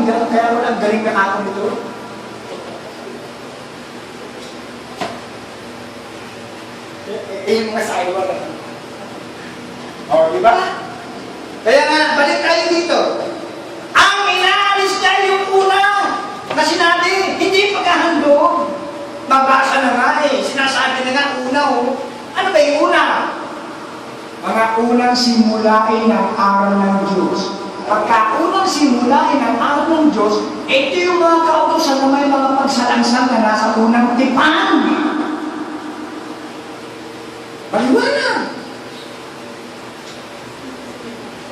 ang galing, kaya wala ang galing na ako nito. Eh, eh, yung mga sidewalk. O, oh, di ba? Kaya nga, balik tayo dito. Ang inaalis niya yung una na sinabi, hindi paghahandog. Mabasa na nga eh, sinasabi na nga una oh. Ano ba yung una? Mga unang simulain ng aral ng Diyos. Simulain ng aral ng Diyos, ito yung mga kautosan na may mga pagsalangsang na nasa unang tipan. Maliwanag.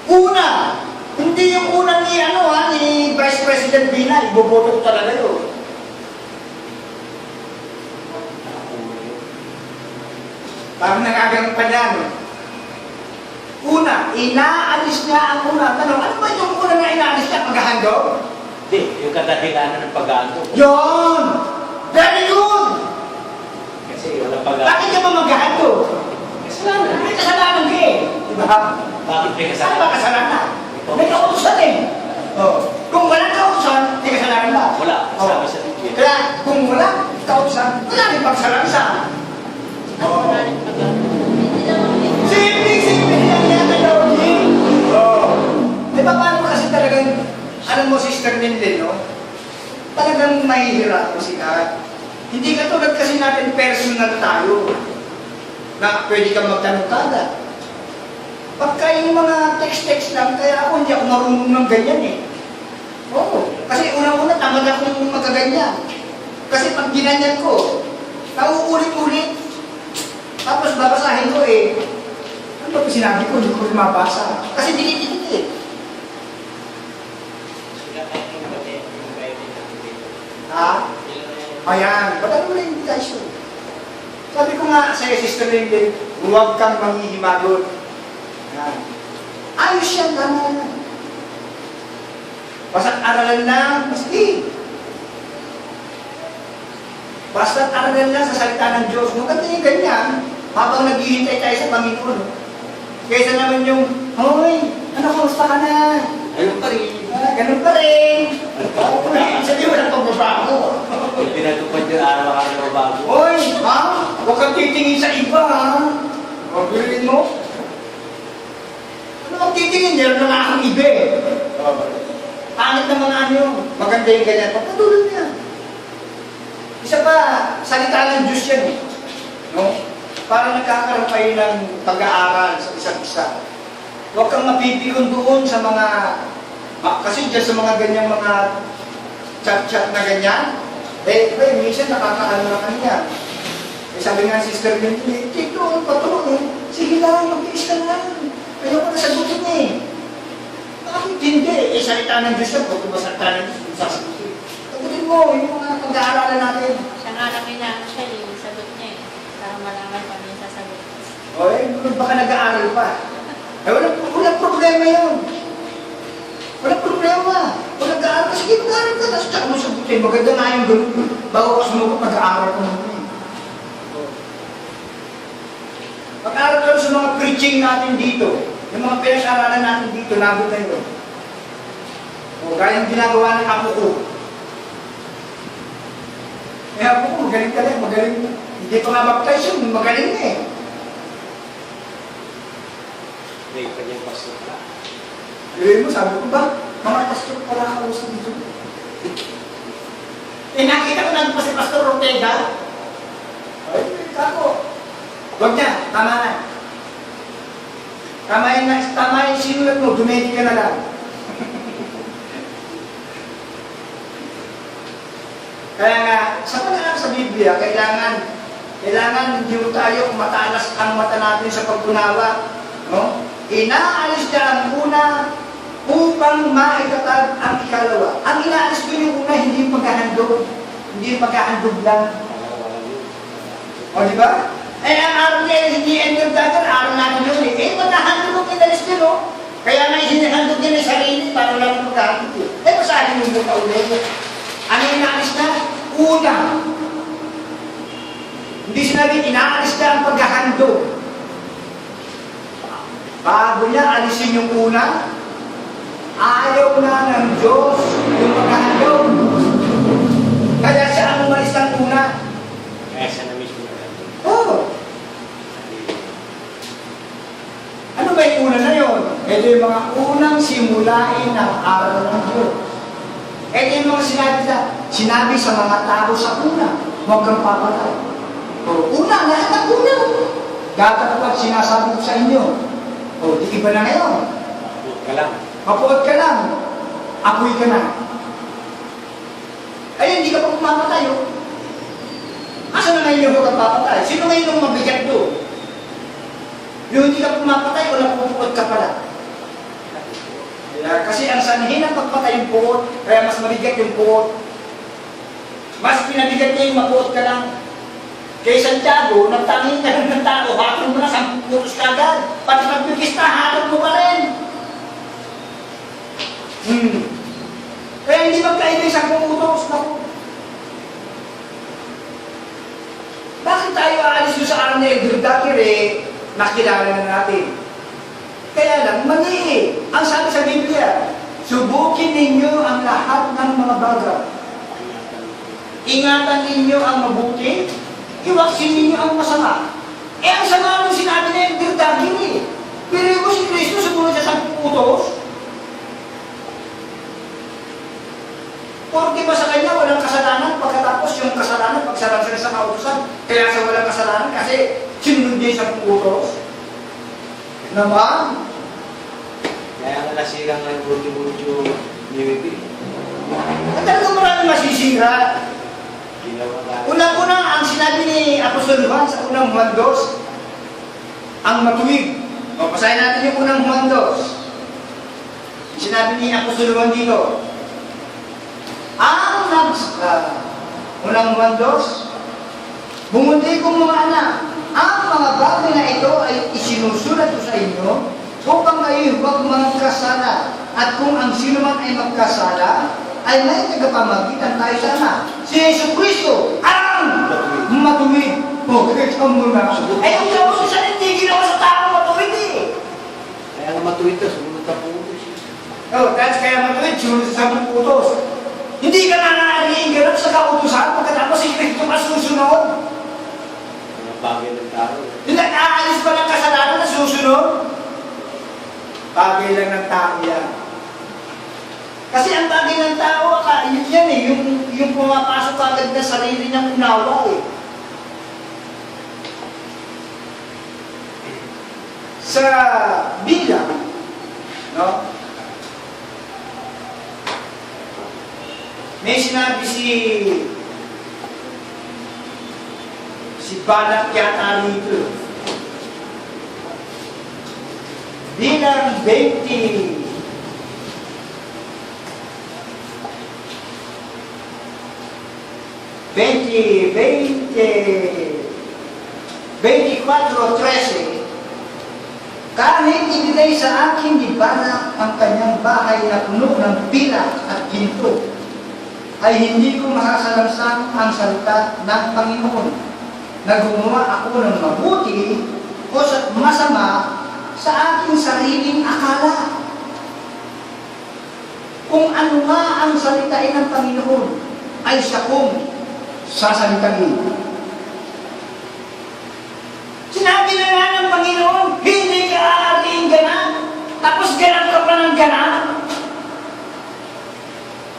Una, hindi yung una ni ano ha, ni Vice President Bina, iboboto ko talaga yun. Parang nangagalang pa niya, no? Una, inaalis niya ang una. Tanong, ano ba yung una na inaalis niya? Paghahandog? Hindi, yung kadahilanan ng pag-aano. Yun! Very good! Kasi wala pag-aano. Bakit ka ba maghahandog? Kasalanan. May kasalanan ka eh. Di ba? Bakit may Saan ba kasalanan? kasalanan? May kautusan eh. Oh. Kung walang kautusan, may kasalanan ba? Wala. Oh. Sabi sa Biblia. Kaya kung walang kautusan, wala rin pagsalansa. Oh. Alam mo, Sister Linden, no? Talagang mahihirap mo sila. Hindi katulad kasi natin personal tayo na pwede kang magtanong kada. Pagka yung mga text-text lang, kaya ako hindi ako marunong ng ganyan eh. Oo. Kasi unang-una, tamad akong magkaganyan. Kasi pag ginanyan ko, nauulit-ulit. Tapos babasahin ko eh, ano ba sinabi ko, hindi ko mabasa. Kasi dikit-dikit eh. Ha? Ayan, ba't ano na invitation? Sabi ko nga sa'yo, Sister Lindy, huwag kang manghihimagot. Ayan. Ayos yan, tama yan. Basta't aralan lang, maski. Basta't aralan lang sa salita ng Diyos. Maganda yung ganyan, habang naghihintay tayo sa Panginoon. Kaysa naman yung, Hoy, ano, kamusta ka na? Ayun pa rin. Ah, ganun pa rin. Okay, sabi mo na pagbabago. Yung pinatupad yung araw-araw na bago. Hoy, ha? Titingin sa iba, ha? Huwag bilhin mo. Ano kang titingin? Na nga akong iba, eh. Pangit na mga ano yun. Maganda yung ganyan. Pagpatuloy niya. Isa pa, salita ng Diyos yan, eh. No? Para nagkakaroon kayo ng pag-aaral sa isa't isa. Huwag kang mapipikon doon sa mga, kasi dyan sa mga ganyang mga chat-chat na ganyan, eh, eh, minsan nakakaano na kanya. Eh, sabi nga Sister Lindy, Tito, patuloy, sige lang, mag-iis ka lang. Ayoko na sagutin eh. Bakit hindi? Eh, salita ng Diyos yan, kung ba salita ng Diyos, kung sasagutin. Sagutin mo, yung mga pag-aaralan natin. Siya nga lang inaano siya, yung sagot niya eh. Para malaman kung ano yung sasagot. O eh, baka nag-aaral pa. Eh, walang, walang problema yun. Walang problema. Kung nag-aaral ka, sige, mag-aaral ka. Tapos tsaka mo sagutin. Maganda nga yung ganun. Bago ka sumugot, mag-aaral ka muna. Eh. Mag-aaral ka sa mga preaching natin dito. Yung mga pinag-aaralan natin dito, labot na yun. O, kaya yung ginagawa ng apo ko. Eh, apo ko, magaling ka rin, magaling. Hindi pa nga baptize yun, magaling na eh. Hindi, kanyang pastor ka. Sabi mo, sabi ko ba, mga pastor pala ka sa dito. Eh, nakita ko nandun pa si Pastor Ortega. Ay, kako. Huwag niya, tama na. Tama yung, tama yung sinulat mo, dumedi ka na lang. Kaya nga, sa pag sa Biblia, kailangan, kailangan hindi mo tayo matalas ang mata natin sa pagkunawa. No? Inaalis niya ang una upang maitatag ang ikalawa. Ang inaalis ko yung una, hindi paghahandog. Hindi paghahandog lang. O, di ba? Eh, ang araw niya, hindi end of that, araw natin yun eh. Eh, maghahandog ang inalis niya, no? Kaya nga hinihandog niya ng sarili para lang ang paghahandog. eh. Eh, masahin yung buka ulit. Ano yung inaalis na? Una. Hindi sinabi, inaalis na ang paghahandog. Bago niya alisin yung una, Ayaw na ng Diyos yung magkahandog. Kaya siya ang umalis ng una. Kaya siya na mismo na lang. Oh, ano ba yung una na yun? Ito yung mga unang simulain ng araw ng Diyos. Ito yung mga sinabi sa, sinabi sa mga tao sa una, huwag kang papatay. O, una, lahat ng una. Datapag sinasabi ko sa inyo. O, di iba na ngayon. Huwag ka lang. Mapuot ka lang. Apoy ka na. Ay, hindi ka pa pumapatay, oh. Asa na ngayon huwag kang papatay? Sino ngayon yung mabigat doon? Yung hindi ka pumapatay o napupuot ka pala? Kaya, kasi ang sanhin ng pagpatay yung puot, kaya mas mabigat yung puot. Mas pinabigat niya yung mapuot ka lang. Kay Santiago, nagtangin ka ng tao, hatol mo na sa putos ka agad. Pati magbibis na, hatol mo pa rin. Hmm. Kaya hindi magkaiba isang pumutos. Naku. Bakit tayo aalis doon sa araw na Dakir eh, nakilala na natin. Ang sabi sa Biblia, subukin ninyo ang lahat ng mga bagay. Ingatan ninyo ang mabuti, iwaksin ninyo ang masama. Eh, ang sama nung sinabi ni Elder Dakir eh. Pero ko si Kristo sumunod siya sa putos, Porque ba sa kanya walang kasalanan pagkatapos yung kasalanan pagsarang sila sa kautusan. Kaya sa walang kasalanan kasi sinunod niya sa putos. Naman, Nga yung bulti-bulti ni Bibi. at talagang maraming masisira. Unang-una, ang sinabi ni Apostol Juan sa unang Juan 2, ang matuwid. O, basahin natin yung unang Juan 2. Sinabi ni Apostol Juan dito, ang nags... ah, unang Juan 2, Bumundi kong mga anak, ang mga bagay na ito ay isinusulat ko sa inyo upang kayo huwag magkasala. At kung ang sino man ay magkasala, ay may tagapamagitan tayo sana. Si Yesu Cristo, ang matuwid. O, kita mo na. Ay, yung gawin sa hindi ginawa sa tao matuwid eh. Kaya nga matuwid ka, sumunod ka po. Oh, that's kaya matuwid, sunod sa sampung utos. Hindi ka na naariing ganap sa kautusan pagkatapos si Cristo ka susunod. Mga bagay ng tao. Hindi, aalis pa ng kasalanan na susunod. Bagay lang ng tao yan. Kasi ang bagay ng tao, yun yan eh, yung, yung pumapasok agad na sarili niyang unawa eh. Sa bilang, no? May sinabi si si Balak yata rito. Bilang 20 20, 20, 24, 13, kahit ibigay sa akin ni Balak ang kanyang bahay na puno ng pila at ginto, ay hindi ko masasalamsan ang salita ng Panginoon. Na gumawa ako ng mabuti o sa masama sa aking sariling akala. Kung ano nga ang salitain ng Panginoon ay siya kong sasalitain. Sinabi na nga ng Panginoon, hindi ka aating ganap. Tapos ganap ka pa ng ganap.